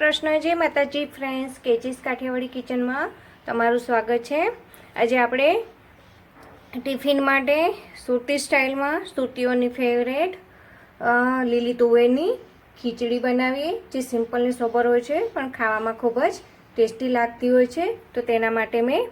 કૃષ્ણ જય માતાજી friends kgs Kathiawadi કિચનમાં તમારું સ્વાગત છે. આજે આપણે ટિફિન માટે સુરતી સ્ટાઇલમાં સુરતીઓની ફેવરેટ લીલી તુવેરની ખીચડી બનાવીએ, જે સિમ્પલ ને સોબર હોય છે, પણ ખાવામાં ખૂબ જ ટેસ્ટી લાગતી હોય છે. તો તેના માટે મેં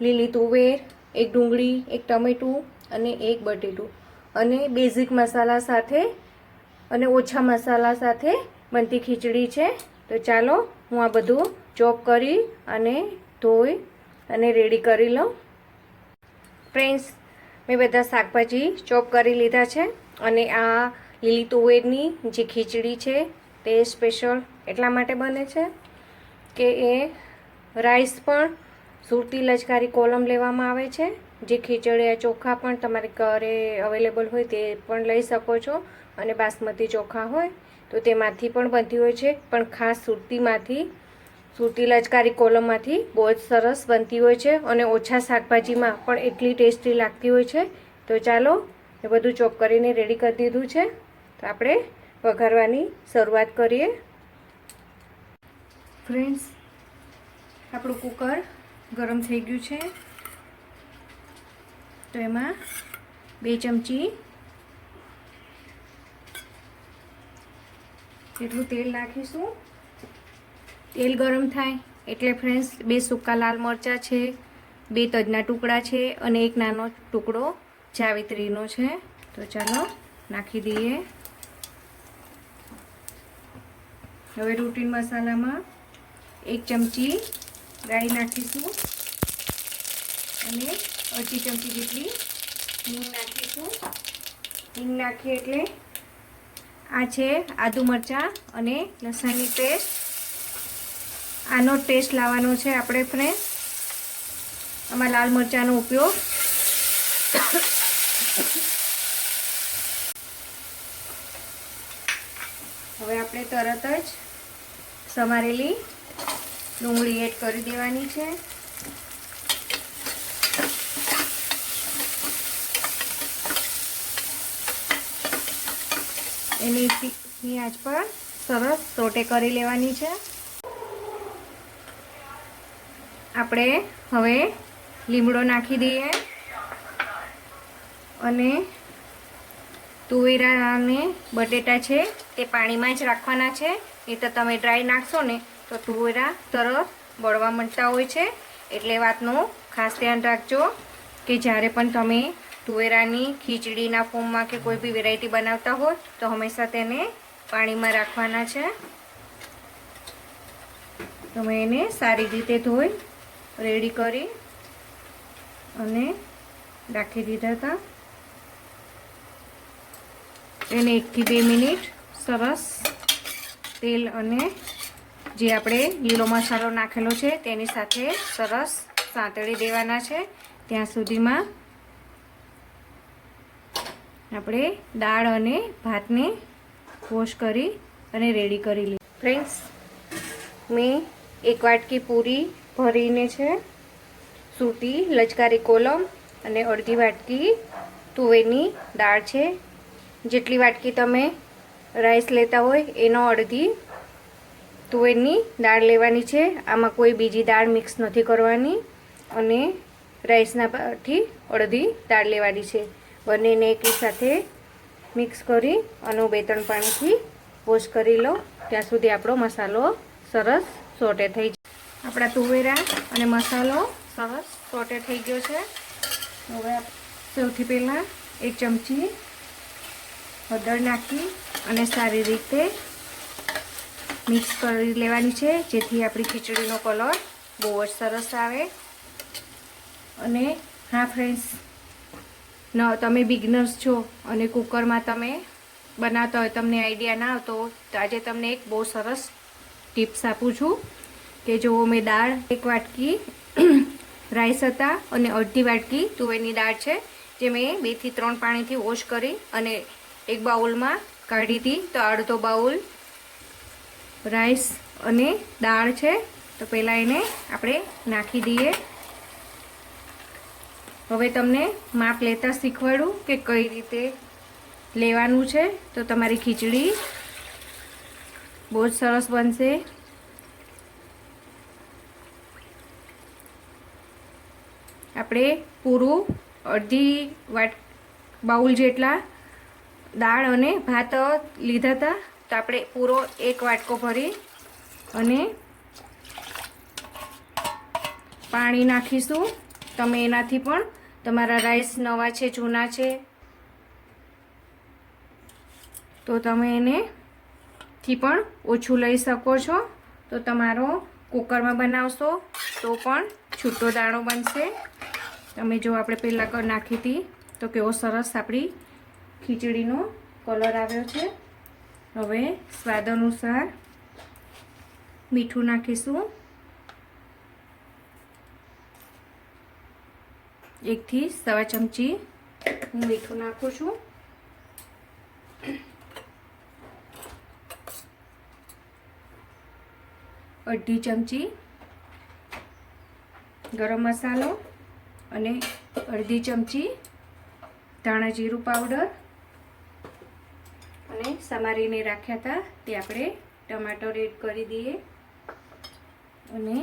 લીલી તુવેર, એક ડુંગળી, એક ટમેટું અને એક બટેટું અને બેઝિક મસાલા સાથે અને ઓછા મસાલા સાથે બનતી ખીચડી છે. તો ચાલો હું આ બધું ચોપ કરી અને ધોઈ અને રેડી કરી લઉં. ફ્રેન્ડ્સ, મેં બધા શાકભાજી ચોપ કરી લીધા છે અને આ લીલી તુવેરની જે ખીચડી છે તે સ્પેશિયલ એટલા માટે બને છે કે એ રાઈસ પણ સુરતી લચકારી કોલમ લેવામાં આવે છે. જે ખીચડી ચોખા પણ તમારે ઘરે અવેલેબલ હોય તે પણ લઈ શકો છો અને બાસમતી ચોખા હોય. તો તેમાંથી પણ બનતી હોય છે. પણ ખાસ સુરતીમાંથી, સુરતી લચકારી કોલમમાંથી બહુ જ સરસ બનતી હોય છે અને ઓછા શાકભાજીમાં પણ એટલી ટેસ્ટી લાગતી હોય છે. તો ચાલો, એ બધું ચોપ કરીને રેડી કરી દીધું છે. તો આપણે વઘારવાની શરૂઆત કરીએ. ફ્રેન્ડ્સ, આપણું કુકર ગરમ થઈ ગયું છે. તો એમાં બે ચમચી જેટલું તેલ નાખીશું, તેલ ગરમ થાય એટલે ફ્રેન્ડ્સ બે સૂકા લાલ મરચાં છે, બે તજના ટુકડા છે અને એક નાનો ટુકડો જાવિત્રીનો છે. તો ચાલો, નાખી દઈએ. હવે રૂટીન મસાલામાં એક ચમચી રાઈ નાખીશું અને અડધી ચમચી જેટલી હિંગ નાખીશું. હિંગ નાખીએ એટલે આ છે આદુ મરચાં અને લસણની પેસ્ટ. આનો ટેસ્ટ લાવવાનો છે આપણે ફ્રેન્ડ આમાં લાલ મરચાંનો ઉપયોગ. હવે આપણે તરત જ સમારેલી ડુંગળી એડ કરી દેવાની છે. એની ની આંચ પર સરસ સોટે કરી લેવાની છે. આપણે હવે લીમડો નાખી દઈએ. અને તુવેરા અને બટેટા છે તે પાણીમાં જ રાખવાના છે. એ તો તમે ડ્રાય નાખશો ને તો તુવેરા તરત બળવા મળતા હોય છે. એટલે વાતનું ખાસ ધ્યાન રાખજો કે જ્યારે પણ તમે તુવેરાની ખીચડીના ફોર્મમાં કે કોઈ બી વેરાયટી બનાવતા હોય, તો હંમેશા તેને પાણીમાં રાખવાના છે. તમે એને સારી રીતે ધોઈ રેડી કરી અને રાખી દીધા હતા. એને એકથી બે મિનિટ સરસ તેલ અને જે આપણે લીલો મસાલો નાખેલો છે, તેની સાથે સરસ સાંતળી દેવાના છે. ત્યાં સુધીમાં આપણે દાળ અને ભાતને વોશ કરી અને રેડી કરી લીધી ફ્રેન્ડ્સ મેં એક વાટકી પૂરી ભરીને છે સૂતી લચકારી કોલમ અને અડધી વાટકી તુવેરની દાળ છે. જેટલી વાટકી તમે રાઈસ લેતા હોય, એનો અડધી તુવેરની દાળ લેવાની છે. આમાં કોઈ બીજી દાળ મિક્સ નથી કરવાની અને રાઈસના પરથી અડધી દાળ લેવાની છે. બંનેને એકી સાથે મિક્સ કરી અને બે ત્રણ પાણીથી વોશ કરી લો. ત્યાં સુધી આપણો મસાલો સરસ સોટે થઈ જાય આપણા તુવેરા અને મસાલો સરસ સોટે થઈ ગયો છે. હવે સૌથી પહેલાં એક ચમચી હળદર નાખી અને સારી રીતે મિક્સ કરી લેવાની છે, જેથી આપણી ખીચડીનો કલર બહુ જ સરસ આવે. અને હા ફ્રેન્ડ્સ ન, તમે બિગનર્સ છો અને કુકરમાં તમે બનાવતા હોય, તમને આઈડિયા ના આવતો આજે તમને એક બહુ સરસ ટિપ્સ આપું છું કે જો મેં દાળ એક વાટકી રાઈસ હતા અને અડધી વાટકી તુવેરની દાળ છે, જે મેં બેથી ત્રણ પાણીથી વોશ કરી અને એક બાઉલમાં કાઢી હતી. તો અડધો બાઉલ રાઈસ અને દાળ છે, તો પહેલાં એને આપણે નાખી દઈએ. હવે તમને માપ લેતા શીખવાડું કે કઈ રીતે લેવાનું છે. તો તમારી ખીચડી બહુ જ સરસ બનશે. આપણે પૂરું અડધી વાટ બાઉલ જેટલા દાળ અને ભાત લીધા હતા. તો આપણે પૂરો એક વાટકો ભરી અને પાણી નાખીશું. તમે એનાથી પણ તમારા રાઈસ નવા છે, જૂના છે, તો તમે એને થી પણ ઓછું લઈ શકો છો. તો તમારો કુકરમાં બનાવશો તો પણ છૂટો દાણો બનશે. તમે જો આપણે પહેલાં નાખી હતી, તો કેવો સરસ આપણી ખીચડીનો કલર આવ્યો છે. હવે સ્વાદ અનુસાર મીઠું નાખીશું. એકથી સવા ચમચી હું મીઠું નાખું છું. અડધી ચમચી ગરમ મસાલો અને અડધી ચમચી ધાણા જીરું પાવડર. અને સમારીને રાખ્યા હતા તે આપણે ટમાટર એડ કરી દઈએ. અને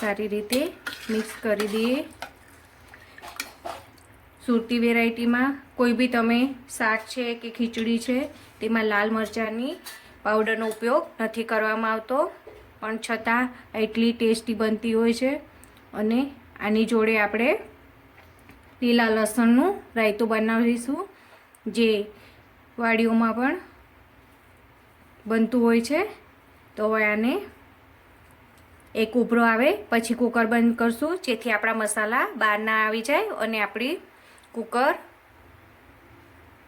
સારી રીતે મિક્સ કરી દઈએ. સુરતી વેરાયટીમાં કોઈ બી તમે શાક છે કે ખીચડી છે, તેમાં લાલ મરચાંની પાવડરનો ઉપયોગ નથી કરવામાં આવતો. પણ છતાં એટલી ટેસ્ટી બનતી હોય છે અને આની જોડે આપણે લીલા લસણનું રાયતું બનાવીશું, જે વાડીઓમાં પણ બનતું હોય છે. તો હવે આને એક ઉભરો આવે, પછી કુકર બંધ કરશું, જેથી આપણા મસાલા બહાર ના આવી જાય અને આપણી કુકર,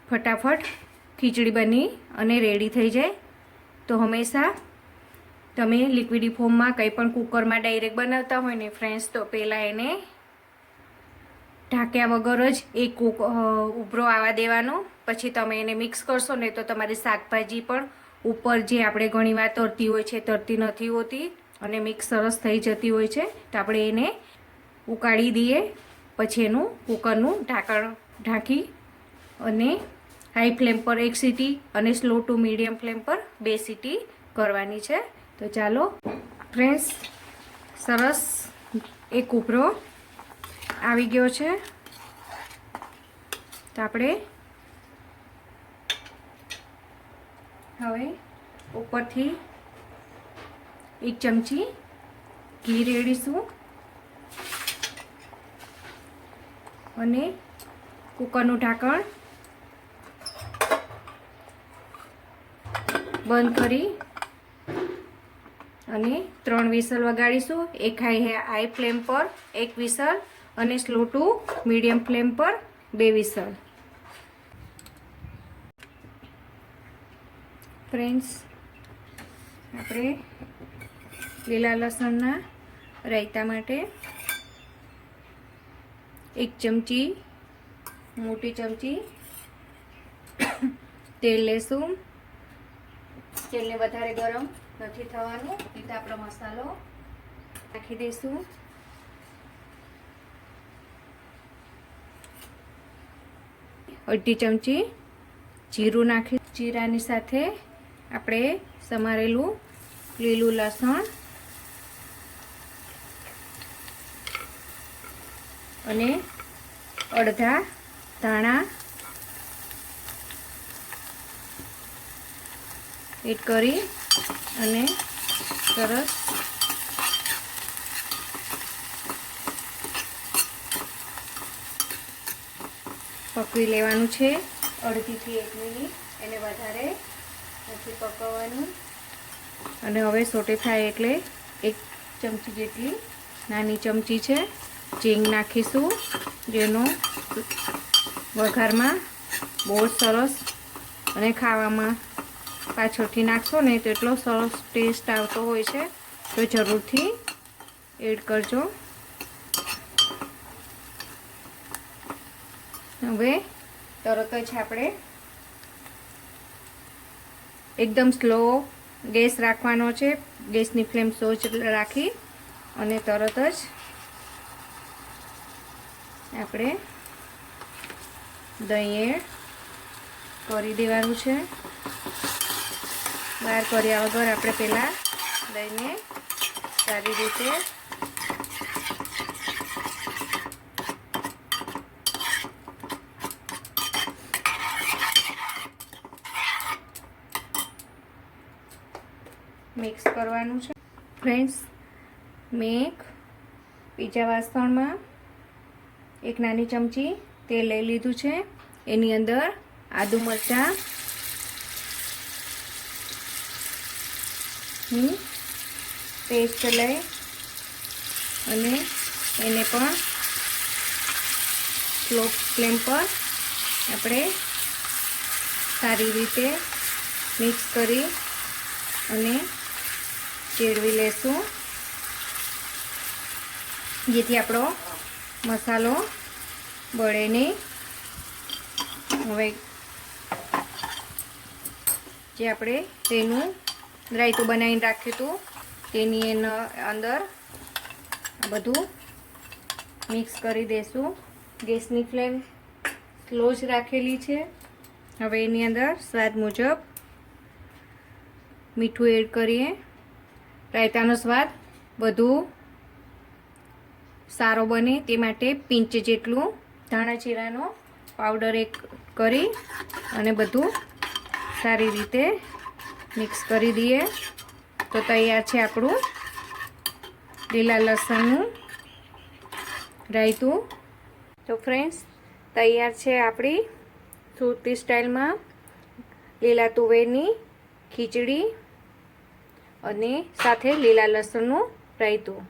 ફટાફટ ખીચડી બની અને રેડી થઈ જાય. તો હંમેશા તમે લિક્વિડી ફોર્મમાં કંઈ પણ કુકરમાં ડાયરેક્ટ બનાવતા હોય ને ફ્રેન્ડ્સ તો પહેલાં એને ઢાંક્યા વગર જ એ કુક ઉભરો આવવા દેવાનો. પછી તમે એને મિક્સ કરશો ને તો તમારી શાકભાજી પણ ઉપર જે આપણે ઘણીવાર તરતી હોય છે, તરતી નથી હોતી અને મિક્સ સરસ થઈ જતી હોય છે, તો આપણે એને ઉકાળી દઈએ. પછી એનું કુકરનું ઢાંકણ ઢાંકી અને હાઈ ફ્લેમ પર એક સીટી અને સ્લો ટુ મીડિયમ ફ્લેમ પર બે સીટી કરવાની છે. તો ચાલો, ફ્રેન્ડ્સ, સરસ એક ઉભરો આવી ગયો છે. તો આપણે હવે ઉપરથી એક ચમચી ઘી રેડીશું. અને કુકરનું ઢાંકણ બંધ કરી અને ત્રણ વિસલ વગાડીશું. એક હાઈ હાઈ ફ્લેમ પર, એક વિસલ અને સ્લો ટુ મીડિયમ ફ્લેમ પર બે વિસલ. ફ્રેન્ડ્સ, આપણે લીલા લસણના રાયતા માટે એક ચમચી, મોટી ચમચી, તેલ લેશું. તેલને વધારે ગરમ નથી થવાનું, એટલે આપણો મસાલો નાખી દઈશું. અડધી ચમચી જીરું નાખી, જીરાની સાથે આપણે સમારેલું લીલું લસણ અને અડધા ધાણા એડ કરી અને સરસ પકવી લેવાનું છે. અડધીથી એક મિનિટ. એને વધારે નથી પકવવાનું. અને હવે સોટે થાય એટલે એક ચમચી જેટલી નાની ચમચી છે. ચીંગ નાખીશું, જેનો વઘારમાં બહુ સરસ અને ખાવામાં પાછળથી નાખશો ને તો એટલો સરસ ટેસ્ટ આવતો હોય છે, તો જરૂરથી એડ કરજો. હવે તરત જ આપણે એકદમ સ્લો ગેસ રાખવાનો છે, ગેસની ફ્લેમ સોચ રાખી અને તરત જ આપણે દહીં કરી દેવાનું છે. બહાર કર્યા વગર આપણે પહેલાં દહીંને સારી રીતે મિક્સ કરવાનું છે. ફ્રેન્ડ્સ મેં એક બીજા વાસણમાં એક નાની ચમચી તેલ લઈ લીધું છે. એની અંદર આદુ મરચાં પેસ્ટ લઈ અને એને પણ સ્લો ફ્લેમ પર આપણે સારી રીતે મિક્સ કરી અને ચેડવી લેશું. જેથી આપણો મસાલો બળે હવે જે આપણે તેનું રાયતું બનાવીને રાખ્યું હતું, તેની એના અંદર બધું મિક્સ કરી દઈશું ગેસની ફ્લેમ સ્લો જ રાખેલી છે. હવે એની અંદર સ્વાદ મુજબ મીઠું એડ કરીએ. રાયતાનો સ્વાદ વધુ સારો બને તે માટે પિંચ જેટલું, ધાણા જીરાનો પાવડર એક કરી અને બધું સારી રીતે મિક્સ કરી દઈએ. તો તૈયાર છે આપણું લીલા લસણનું રાયતું. તો ફ્રેન્ડ્સ, તૈયાર છે આપણી સુરતી સ્ટાઇલમાં લીલા તુવેરની ખીચડી અને સાથે લીલા લસણનું રાયતું.